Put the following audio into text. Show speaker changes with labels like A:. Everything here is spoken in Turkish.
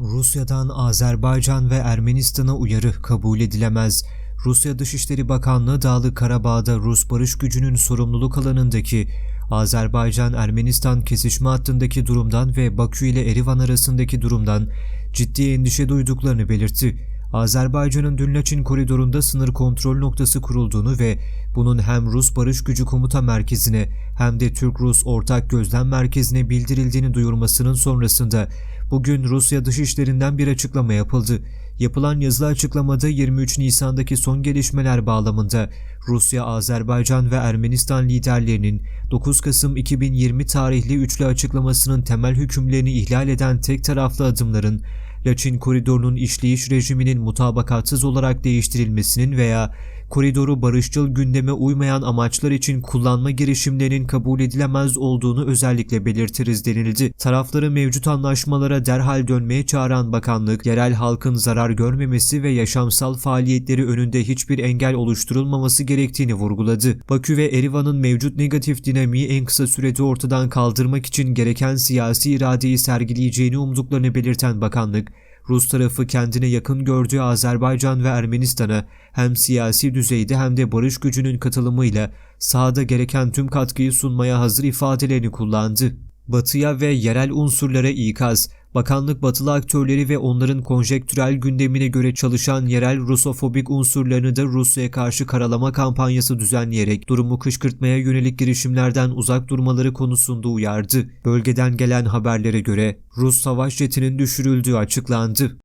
A: Rusya'dan Azerbaycan ve Ermenistan'a uyarı kabul edilemez. Rusya Dışişleri Bakanlığı Dağlı Karabağ'da Rus barış gücünün sorumluluk alanındaki Azerbaycan-Ermenistan kesişme hattındaki durumdan ve Bakü ile Erivan arasındaki durumdan ciddi endişe duyduklarını belirtti. Azerbaycan'ın Dünlaçin koridorunda sınır kontrol noktası kurulduğunu ve bunun hem Rus Barış Gücü Komuta Merkezi'ne hem de Türk-Rus Ortak Gözlem Merkezi'ne bildirildiğini duyurmasının sonrasında bugün Rusya Dışişleri'nden bir açıklama yapıldı. Yapılan yazılı açıklamada 23 Nisan'daki son gelişmeler bağlamında Rusya, Azerbaycan ve Ermenistan liderlerinin 9 Kasım 2020 tarihli üçlü açıklamasının temel hükümlerini ihlal eden tek taraflı adımların Laçin koridorunun işleyiş rejiminin mutabakatsız olarak değiştirilmesinin veya koridoru barışçıl gündeme uymayan amaçlar için kullanma girişimlerinin kabul edilemez olduğunu özellikle belirtiriz denildi. Tarafları mevcut anlaşmalara derhal dönmeye çağıran bakanlık, yerel halkın zarar görmemesi ve yaşamsal faaliyetleri önünde hiçbir engel oluşturulmaması gerektiğini vurguladı. Bakü ve Erivan'ın mevcut negatif dinamiği en kısa sürede ortadan kaldırmak için gereken siyasi iradeyi sergileyeceğini umduklarını belirten bakanlık, Rus tarafı kendine yakın gördüğü Azerbaycan ve Ermenistan'a hem siyasi düzeyde hem de barış gücünün katılımıyla sahada gereken tüm katkıyı sunmaya hazır ifadelerini kullandı. Batıya ve yerel unsurlara ikaz, bakanlık batılı aktörleri ve onların konjektürel gündemine göre çalışan yerel Rusofobik unsurlarını da Rusya'ya karşı karalama kampanyası düzenleyerek durumu kışkırtmaya yönelik girişimlerden uzak durmaları konusunda uyardı. Bölgeden gelen haberlere göre Rus savaş jetinin düşürüldüğü açıklandı.